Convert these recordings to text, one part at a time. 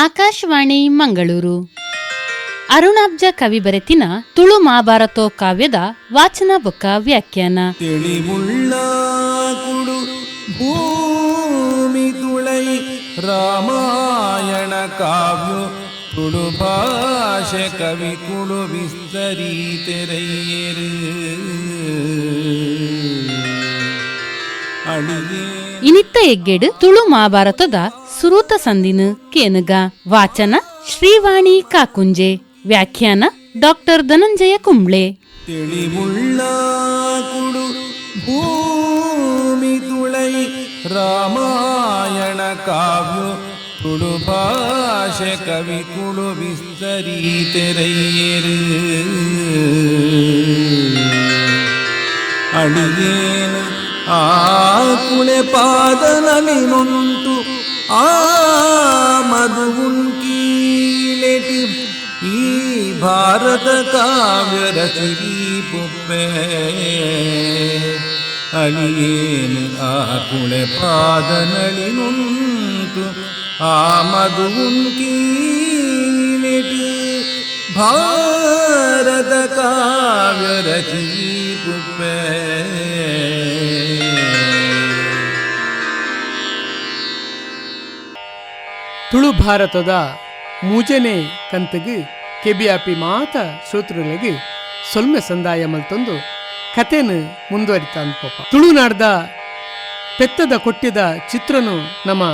ಆಕಾಶವಾಣಿ ಮಂಗಳೂರು. ಅರುಣಾಬ್ಜ ಕವಿ ಬರೆತಿನ ತುಳು ಮಹಾಭಾರತೋ ಕಾವ್ಯದ ವಾಚನ ಬೊಕ್ಕ ವ್ಯಾಖ್ಯಾನ. ಭೂಮಿ ತುಳೈ ರಾಮಾಯಣ ಕಾವ್ಯ ತುಳು ಭಾಷೆ ಕವಿ ಕುಳು ವಿಸ್ತರಿ ತೆರೆಯರು. ಇನಿತ್ತ ಎಗ್ಗೆಡು ತುಳು ಮಹಾಭಾರತದ ಸುರೂತ ಸಂದಿನ ಕೇನುಗ ವಾಚನ ಶ್ರೀವಾಣಿ ಕಾಕುಂಜೆ ವ್ಯಾಖ್ಯಾನ ಡಾಕ್ಟರ್ ಧನಂಜಯ ಕುಂಬ್ಳೆ ತಿಳಿವುಳ್ಳ ಕುಡು ಭೂಮಿ ತುಳೈ ರಾಮಾಯಣ ಕಾವ್ಯ ತುಳು ಭಾಷೆ ಕವಿ ಕುಳು ವಿಸ್ತರಿ ತೆರೆಯರು ಅಡಿಗೇನು ಆ ಕುಳೆ ಪಾದನಲಿ ನೊಂತು ಆ ಮಧುಗುನ್ ಕೀಳೆಟಿ ಈ ಭಾರತ ಕಾವ್ಯ ರಚರಿ ಪುಪ್ಪೆ ಅಳಿಯೇನು ಆ ಕುಳೆ ಪಾದನಳಿ ನೊಂತು ಆ ಮಧುಗುನ್ ಕೀಳೆಟಿ ಭಾರತ ಕಾವ್ಯ ರಚರಿ ತುಳು ಭಾರತದ ಮೂಜನೆ ಕಂತಿಗೆ ಕೆಬಿಯಾಪಿ ಮಾತ ಶ್ರೋತೃಗಳಿಗೆ ಸೊಲ್ಮೆ ಸಂದಾಯ ಮಲ್ತೊಂದು ಕಥೆನು ಮುಂದುವರಿತ ಅನ್ಕೋಪ ತುಳುನಾಡ್ದ ಪೆತ್ತದ ಕೊಟ್ಟಿದ ಚಿತ್ರನು ನಮ್ಮ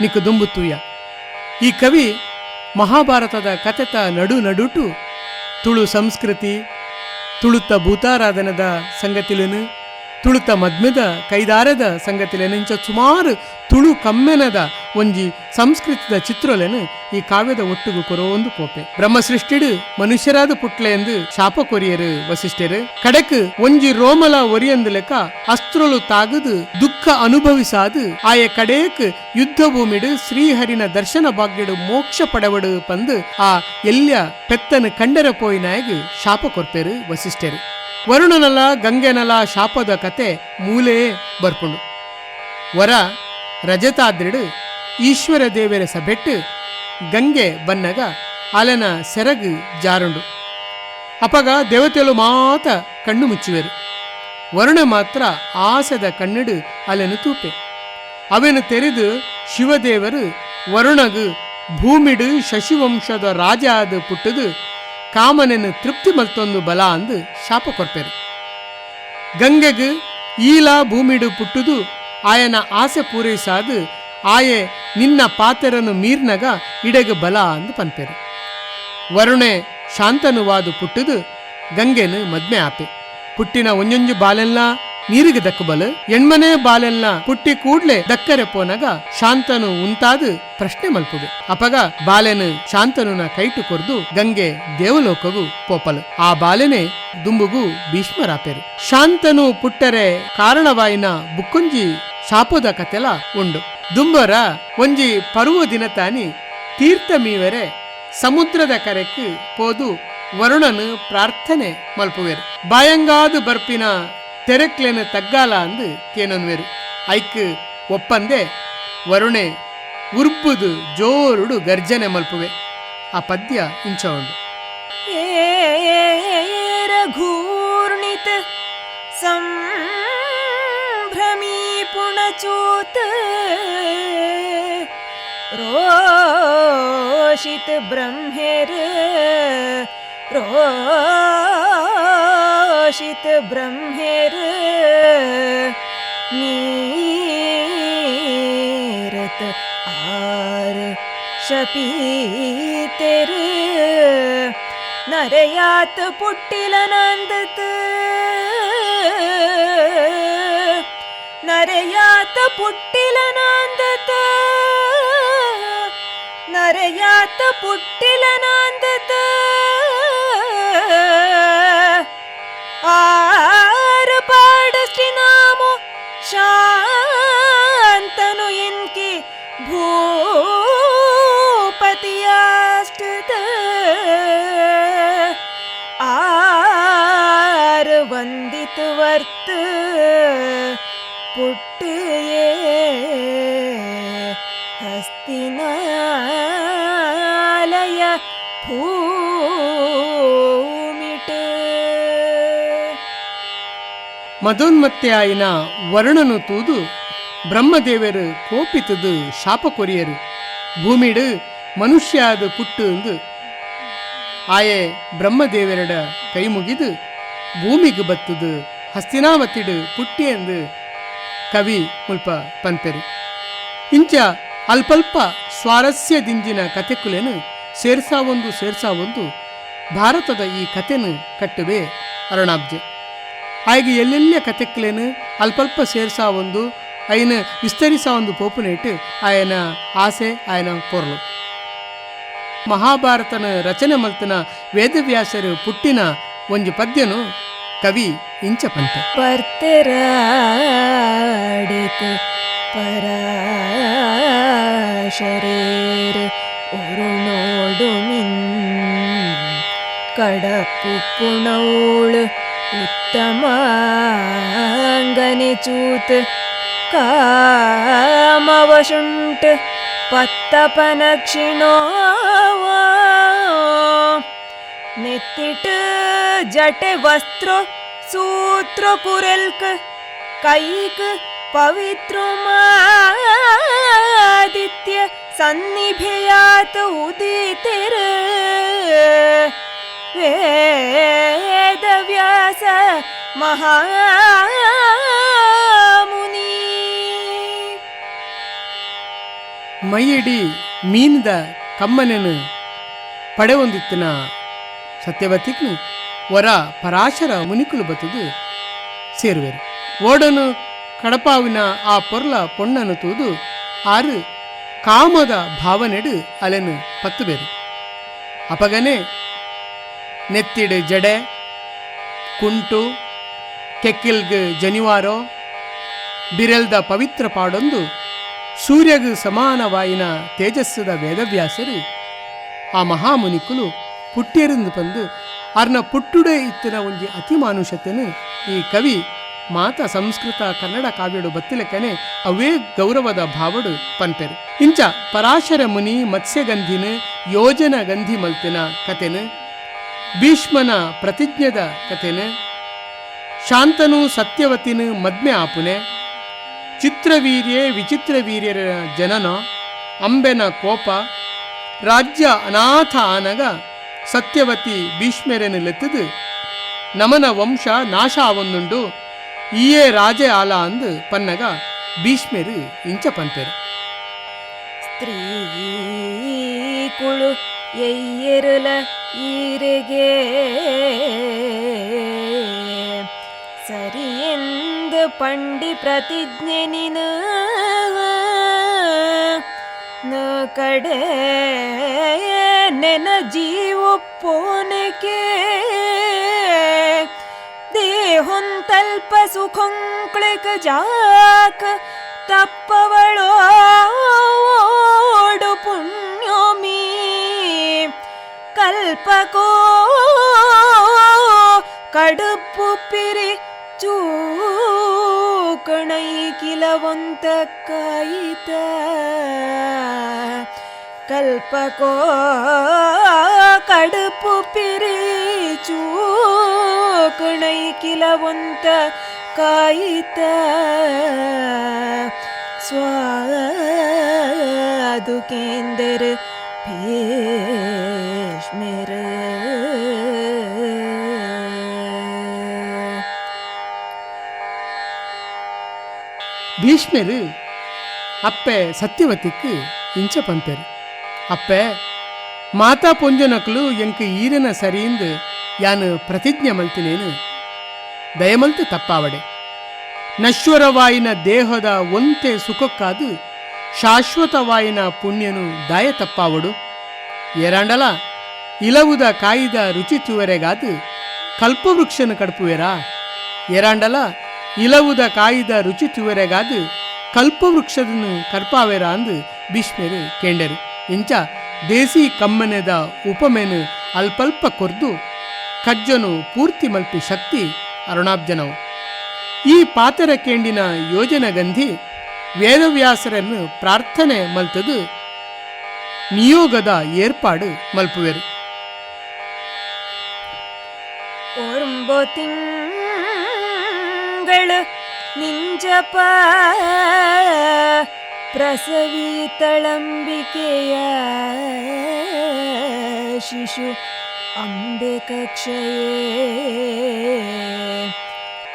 ನಿಕ್ಕು ಈ ಕವಿ ಮಹಾಭಾರತದ ಕಥೆತ ನಡು ನಡುಟು ತುಳು ಸಂಸ್ಕೃತಿ ತುಳುತ ಭೂತಾರಾಧನದ ಸಂಗತಿಲೇನು ತುಳುತ ಮದ್ಮೆದ ಕೈದಾರದ ಸಂಗತಿಲೇನೆ ಇಂಚ ಸುಮಾರು ತುಳು ಕಮ್ಮೆನದ ಒಂಜಿ ಸಂಸ್ಕೃತದ ಚಿತ್ರಲೇನು ಈ ಕಾವ್ಯದ ಒಟ್ಟುಗು ಒಂದು ಪೋಪೆ ಬ್ರಹ್ಮ ಸೃಷ್ಟಿಡು ಮನುಷ್ಯರಾದ ಪುಟ್ಲೆ ಎಂದು ಶಾಪ ಕೊರಿಯರು ವಸಿಷ್ಠರು. ಕಡೆಕ್ ಒಂಜಿ ರೋಮಲ ಒರಿಯಂದು ಲೆಕ್ಕ ಅಸ್ತ್ರಲು ತಾಗದು ದುಃಖ ಅನುಭವಿಸಾದು ಆಯ ಕಡೆಕ್ ಯುದ್ಧ ಭೂಮಿಡು ಶ್ರೀಹರಿನ ದರ್ಶನ ಭಾಗ್ಯಡು ಮೋಕ್ಷ ಪಡವಡು ಪಂದು ಆ ಎಲ್ಯ ಪೆತ್ತನ ಕಂಡರ ಪೋಯಿನಾಯಗ್ ಶಾಪ ಕೊರ್ಪೆರು ವಸಿಷ್ಠರು. ವರುಣನಲ ಗಂಗೆನಲ ಶಾಪದ ಕತೆ ಮೂಲೇ ಬರ್ಪುಂಡು. ವರ ರಜತಾದ್ರಿಡು ಈಶ್ವರ ದೇವರ ಸಭೆಟ್ಟು ಗಂಗೆ ಬನ್ನಗ ಅಲನ ಸೆರಗು ಜಾರುಂಡು. ಅಪಗ ದೇವತೆಲು ಮಾತ ಕಣ್ಣು ಮುಚ್ಚುವೆರು. ವರುಣ ಮಾತ್ರ ಆಸದ ಕಣ್ಣಿಡು ಅಲೆನು ತೂಪೆ. ಅವನು ತೆರೆದು ಶಿವದೇವರು ವರುಣಗು ಭೂಮಿಡು ಶಶಿವಂಶದ ರಾಜ ಅದು ಪುಟ್ಟದು ಕಾಮನನ್ನು ತೃಪ್ತಿ ಮಲ್ತೊಂದು ಬಲ ಅಂದು ಶಾಪ ಕೊರ್ಪೆರು. ಗಂಗೆಗ್ ಈಲ ಭೂಮಿಡು ಪುಟ್ಟುದು ಆಯನ ಆಸೆ ಪೂರೈಸಾದು ಆಯೆ ನಿನ್ನ ಪಾತೆರನು ಮೀರ್ನಗ ಇಡೆಗೆ ಬಲ ಅಂದು ಪನ್ಪೆರು. ವರುಣೆ ಶಾಂತನುವಾದು ಪುಟ್ಟುದು ಗಂಗೆನು ಮದ್ಮೆ ಆಪೆ. ಪುಟ್ಟಿನ ಒಂಜೊಂಜು ಬಾಲೆಲ್ಲ ನೀರಿಗೆ ದಕ್ಕಬಲು ಎಣ್ಮನೆ ಬಾಲೆಲ್ಲ ಪುಟ್ಟಿ ಕೂಡ್ಲೆ ದಕ್ಕರೆ ಪೋನಗ ಶಾಂತನು ಉಂಟಾದ ಪ್ರಶ್ನೆ ಮಲ್ಪುವೆ. ಅಪಗ ಬಾಲೆನು ಶಾಂತನುನ ಕೈಟು ಕೊರ್ದು ಗಂಗೆ ದೇವಲೋಕಗೂ ಪೋಪಲು. ಆ ಬಾಲೆನೆ ದುಂಬುಗು ಭೀಷ್ಮರಾಪೆರು. ಶಾಂತನು ಪುಟ್ಟರೆ ಕಾರಣವಾಯಿನ ಬುಕ್ಕುಂಜಿ ಶಾಪದ ಕತೆಲ ಉಂಡು. ದುಂಬರ ಒಂಜಿ ಪರುವ ದಿನ ತಾನಿ ತೀರ್ಥ ಮೀವರೆ ಸಮುದ್ರದ ಕರೆಕ್ಕೆ ಪೋದು ವರುಣನು ಪ್ರಾರ್ಥನೆ ಮಲ್ಪುವೆರು. ಬಾಯಂಗಾದು ಬರ್ಪಿನ ತೆರಕ್ಲೇನ ತಗ್ಗಾಲ ಅಂದು ಕೇನನ್ವೆರು ಐಕ್ ಒಪ್ಪಂದೆ ವರುಣೆ ಉರ್ಪುದು ಜೋರುಡು ಗರ್ಜನೆ ಮಲ್ಪುವೆ ಆ ಪದ್ಯ ಇಂಚ ಉಂಡು ರಘೂರ್ಣಿತ ಸಂಭ್ರಮೀ ಪುಣಚೂತ ರೋಷಿತ ಬ್ರಹ್ಮೇರ ರೋ ीत ब्रह्मेर्ीत आहार शपितरि। नरयात् पुट्टिल नान्द नरयात् पुट्टिल नान्द नरयात् पुट्टिल ी नाम शान्तनु इन् कि भूपति अष्ट आर वन्दितवर्त् ಮದೋನ್ಮತ್ತೆಯಾಯಿನ ವರ್ಣನು ತೂದು, ಬ್ರಹ್ಮದೇವರು ಕೋಪಿತದು ಶಾಪ ಕೊರಿಯರು ಭೂಮಿಡು ಮನುಷ್ಯಾದ ಪುಟ್ಟು ಎಂದು ಆಯೆ ಬ್ರಹ್ಮದೇವರಡ ಕೈ ಮುಗಿದು ಭೂಮಿಗೆ ಬತ್ತದು ಹಸ್ತಿನಾವತಿಡು ಪುಟ್ಟಿ ಎಂದು ಕವಿ ಮುಲ್ಪ ಪಂಪೆರು ಇಂಚ ಅಲ್ಪಲ್ಪ ಸ್ವಾರಸ್ಯದಿಂಜಿನ ಕಥೆಕುಲೆನು ಸೇರ್ಸಾ ಒಂದು ಸೇರ್ಸಾ ಒಂದು, ಭಾರತದ ಈ ಕಥೆನು ಕಟ್ಟುವೆ ಅರುಣಾಬ್ಜೆ. ಹಾಗೆ ಎಲ್ಲೆಲ್ಲ ಕತೆಕ್ಲೇನು ಅಲ್ಪಲ್ಪ ಸೇರ್ಸಾ ಒಂದು ಆಯ್ನ ವಿಸ್ತರಿಸಾ ಒಂದು ಪೋಪುನೇಟ್, ಆಯನ ಆಸೆ, ಆಯನ ಕೊರಲು ಮಹಾಭಾರತನ ರಚನೆ ಮಲ್ತನ ವೇದವ್ಯಾಸರು ಪುಟ್ಟಿನ ಒಂದು ಪದ್ಯನು ಕವಿ ಇಂಚ ಪಂತ ಪರ ಶರೀರ ಉರುಳೋಡು ಕಡಪು ಪುಣೋಳು ഉത്തമാംഗനിചൂത്ത് കാമവശുണ്ട് പത്തപനക്ഷിണോ നെത്തിട്ട് ജട്ട് വസ്ത്രോ സൂത്ര കുരൽക്ക് കൈക്ക് പവിത്രമാദിത്യ സന്നിഭയാത്ത് ഉദിത്തിര് ವೇದವ್ಯಾಸ ಮಹಾಮುನಿ ಮೈಯಡಿ ಮೀನದ ಪಡೆ ಪಡೆವೊಂದಿತ್ತಿನ ಸತ್ಯವತಿಕ್ನು ವರ ಪರಾಶರ ಮುನಿಕುಲು ಬತ್ತದು ಸೇರುವೆರು. ಓಡನು ಕಡಪಾವಿನ ಆ ಪೊರ್ಲ ಪೊಣ್ಣನು ತೂದು ಆರು ಕಾಮದ ಭಾವನೆಡು ಅಲೆನು ಪತ್ತುಬೇರು ಅಪಗನೆ ನೆತ್ತಿಡು ಜಡೆ, ಕುಂಟು ಕೆಕ್ಕಿಲ್ಗ ಜನಿವಾರೋ, ಬಿರೆಲ್ದ ಪವಿತ್ರ ಪಾಡೊಂದು, ಸೂರ್ಯಗ ಸಮಾನವಾಯಿನ ತೇಜಸ್ಸದ ವೇದವ್ಯಾಸರು. ಆ ಮಹಾಮುನಿಕುಲು ಪುಟ್ಟಿಯರಿಂದ ಬಂದು ಅರ್ನ ಪುಟ್ಟುಡೆ ಇತ್ತಿನ ಒಂಜಿ ಅತಿ ಮಾನುಷತೆನು ಈ ಕವಿ ಮಾತ ಸಂಸ್ಕೃತ ಕನ್ನಡ ಕಾವ್ಯಡು ಬತ್ತಿಲಕ್ಕನೆ ಅವೇ ಗೌರವದ ಭಾವಡು ಪನ್ಪೆರು. ಇಂಚ ಪರಾಶರ ಮುನಿ ಮತ್ಸ್ಯಗಂಧಿನ ಯೋಜನ ಗಂಧಿ ಮಲ್ತಿನ ಕಥೆನು ಭೀಷ್ಮನ ಪ್ರತಿಜ್ಞೆದ ಕಥೆನೆ, ಶಾಂತನು ಸತ್ಯವತಿನ ಮದ್ಮೆ ಆಪುನೆ, ಚಿತ್ರವೀರ್ಯೆ ವಿಚಿತ್ರ ವೀರ್ಯರ ಜನನ, ಅಂಬೆನ ಕೋಪ, ರಾಜ್ಯ ಅನಾಥ ಆನಗ ಸತ್ಯವತಿ ಭೀಷ್ಮರನ್ನು ಲೆತ್ತದು ನಮನ ವಂಶ ನಾಶ ಆವೊಂದುಂಡು ಈಯೇ ರಾಜೆ ಆಲ ಅಂದು ಪನ್ನಗ ಭೀಷ್ಮೆರು ಇಂಚ ಪಂಪೆರು ಸ್ತ್ರೀ ಕುಳು ಎಯ್ಯರುಲ ಈರಿಗೆ. ಸರಿ ಎಂದು ಪಂಡಿ ಪ್ರತಿಜ್ಞೆ ನೀನು? ಕಡೆ ನೆನ ಜೀವಪ್ಪೋನಕ್ಕೆ ದೇಹೊಂತಲ್ಪ ಸುಖಂಕ್ಳಿಕ ಜಾಕ ತಪ್ಪವಳೋಡು ಕಿಲವಂತ ಕಾಯಿತ ಕಲ್ಪಕೋ ಕಡುಪು ಪಿರಿ ಚೂಕಣೈ ಕಿಲವಂತ ಕಾಯಿತ ಸ್ವಾದು ಕೇಂದ್ರ ಭೀಷ್ಮರ காஷ்மீர் அப்பே சத்தியவதிக்கு இஞ்ச பந்தர் அப்பே ಮಾತಾ ಪೊಂಜನಕಲು ಎಂಕ್ ಈರನ ಸರಿಯಿಂದ ಯಾನು ಪ್ರತಿಜ್ಞೆ ಮಲ್ತಿನೇನು ದಯಮಲ್ತು ತಪ್ಪಾವಡೆ ನಶ್ವರವಾಯಿನ ದೇಹದ ಒಂತೆ ಸುಖಕ್ಕಾದು ಶಾಶ್ವತವಾಯಿನ ಪುಣ್ಯನು ದಾಯ ತಪ್ಪಾವಡು ಏರಾಂಡಲ ಇಲವುದ ಕಾಯ್ದ ರುಚಿ ತುವರೆಗಾದು ಕಲ್ಪವೃಕ್ಷನ ಕಡಪುವೆರಾ ಏರಾಂಡಲ ಇಲವುದ ಕಾಯಿದ ರುಚಿ துவரகாது ಕಲ್ಪವೃಕ್ಷದನ್ನು ಕರ್ಪಾವೆರ ಅಂದು ಭೀಷ್ಮರು ಕೇಂಡರು. ಇಂಚ ದೇಸಿ ಕಮ್ಮನೆದ ಉಪಮೆನು ಅಲ್ಪಲ್ಪ ಕೊರ್ದು ಕಜ್ಜನು ಪೂರ್ತಿ ಮಲ್ಪಿ ಶಕ್ತಿ ಅರುಣಾಬ್ಜನವು. ಈ ಪಾತರ ಕೇಂಡಿನ ಯೋಜನಗಂಧಿ ವೇದವ್ಯಾಸರನ್ನು ಪ್ರಾರ್ಥನೆ ಮಲ್ತದು ನಿಯೋಗದ ಏರ್ಪಾಡು ಮಲ್ಪುವೆರು. ತುಂಬೊ ತಿಂಗಳು ನಿಂಜಪ ಪ್ರಸವಿ ತಳಂಬಿಕೆಯ ಶಿಶು ಅಂಬೆ ಕಕ್ಷಯೇ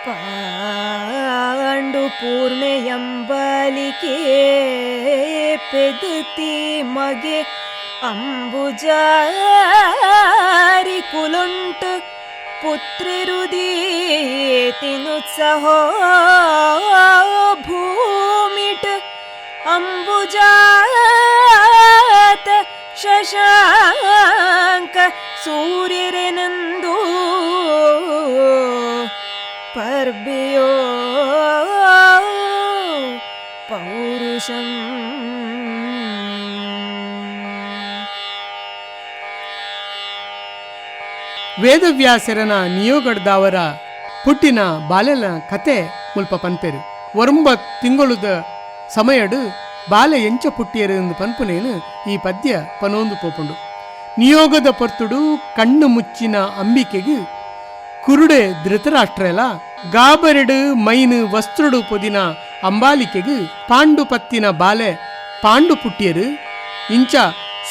ಪಾಂಡು ಪೂರ್ಣೆಯಂಬಲಿಕೆ ಪೆದುತಿ ಮಗೆ ಅಂಬುಜಾರಿ ಕುಲುಂಟು पुत्रिरुदीतिनुत्सहो भूमिठ् अम्बुजात शशाङ्क सूर्यरेनन्दो पर्ब्यो पौरुषम् ವೇದವ್ಯಾಸರನ ನಿಯೋಗಡ್ದವರ ಪುಟ್ಟಿನ ಬಾಲೆಲ ಕತೆ ಮುಲ್ಪ ಪನ್ಪೆರು ಒರಂಬ ತಿಂಗಳುದ ಸಮಯಡು ಬಾಲೆ ಎಂಚ ಪುಟ್ಟಿಯರು ಎಂದು ಪನ್ಪುನೇನು ಈ ಪದ್ಯ ಪನೋಂದು ಪೋಪುಂಡು. ನಿಯೋಗದ ಪರ್ತುಡು ಕಣ್ಣು ಮುಚ್ಚಿನ ಅಂಬಿಕೆಗೆ ಕುರುಡೆ ಧೃತರಾಷ್ಟ್ರಲ ಗಾಬರೆಡು ಮೈನು ವಸ್ತ್ರಡು ಪೊದಿನ ಅಂಬಾಲಿಕೆಗೆ ಪಾಂಡು ಪತ್ತಿನ ಬಾಲೆ ಪಾಂಡು ಪುಟ್ಟಿಯರು. ಇಂಚ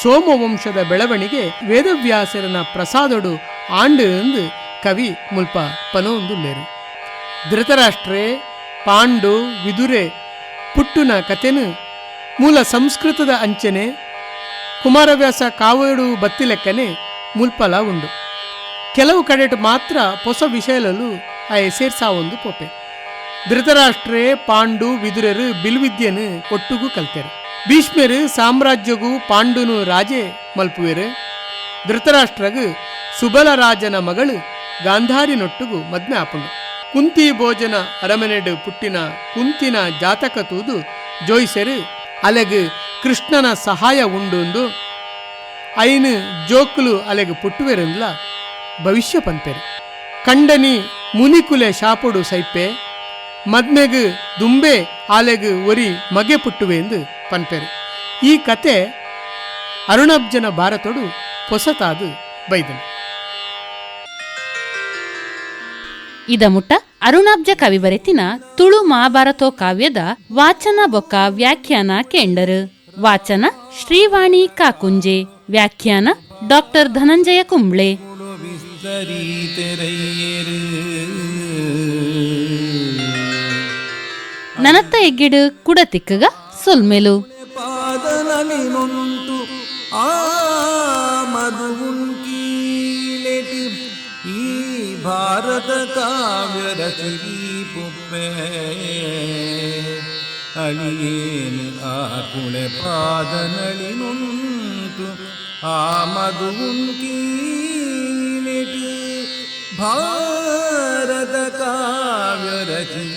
ಸೋಮವಂಶದ ಬೆಳವಣಿಗೆ ವೇದವ್ಯಾಸರನ ಪ್ರಸಾದಡು ಎಂದು ಕವಿ ಮುಲ್ಪ ಪನೊಂದುಲ್ಲೇರು ಧೃತರಾಷ್ಟ್ರೆ, ಪಾಂಡು, ವಿದುರೆ, ಪುಟ್ಟುನ ಕಥೆನು ಮೂಲ ಸಂಸ್ಕೃತದ ಅಂಚನೆ, ಕುಮಾರವ್ಯಾಸ ಕಾವೇಡು ಬತ್ತಿಲೆಕ್ಕನೆ ಮುಲ್ಪಲ ಉಂಡು ಕೆಲವು ಕಡೆಟ್ ಮಾತ್ರ ಹೊಸ ವಿಷಯಲಲು ಆ ಸೇರ್ಸಾ ಒಂದು ಪೋಪೆ. ಧೃತರಾಷ್ಟ್ರೆ, ಪಾಂಡು, ವಿದುರರು ಬಿಲ್ವಿದ್ಯನು ಒಟ್ಟುಗೂ ಕಲ್ತೆರು. ಭೀಷ್ಮರು ಸಾಮ್ರಾಜ್ಯಗೂ ಪಾಂಡುನು ರಾಜೆ ಮಲ್ಪುವೆರು. ಧೃತರಾಷ್ಟ್ರಗು ಸುಬಲ ರಾಜನ ಮಗಳು ಗಾಂಧಾರಿನೊಟ್ಟುಗು ಮದ್ಮೆ ಆಪುಂಡು ಕುಂತಿ ಭೋಜನ ಅರಮನೆಡು ಪುಟ್ಟಿನ ಕುಂತಿನ ಜಾತಕ ತೂದು ಜೋಯಿಸರು, ಅಲೆಗು ಕೃಷ್ಣನ ಸಹಾಯ ಉಂಡುಂದು ಐನು ಜೋಕುಲು ಅಲೆಗು ಪುಟ್ಟುವೆರಂದ್ಲ ಭವಿಷ್ಯ ಪಂಪೆರು ಕಂಡನಿ ಮುನಿಕುಲೆ ಶಾಪುಡು ಸೈಪೆ ಮದ್ಮೆಗು ದುಂಬೆ ಆಲೆಗು ಒರಿ ಮಗೆ ಪುಟ್ಟುವೆ ಎಂದು ಪನ್ಪೆರು. ಈ ಕತೆ ಅರುಣಬ್ಜನ ಭಾರತೊಡು ಹೊಸತಾದು ಬೈದನು. ಇದಮುಟ್ಟ ಅರುಣಾಬ್ಜ ಕವಿಬರೆತಿನ ತುಳು ಮಹಾಭಾರತೋ ಕಾವ್ಯದ ವಾಚನ ಬೊಕ್ಕ ವ್ಯಾಖ್ಯಾನ ಕೆಂಡರ್. ವಾಚನ ಶ್ರೀವಾಣಿ ಕಾಕುಂಜೆ. ವ್ಯಾಖ್ಯಾನ ಡಾಕ್ಟರ್ ಧನಂಜಯ ಕುಂಬ್ಳೆ. ನನತ್ತ ಎಗ್ಗಿಡು ಕುಡತಿಕ್ಕಗ ಸೊಲ್ಮೆಲು. ഭാരത കാവ്യരചിരീപ്പുപ്പേ അണിയേന് ആ കുളെ പാദനളിനുണ്ടു ആ മധുവും കീഴിലിട്ട് ഭാരത കാവ്യരചീ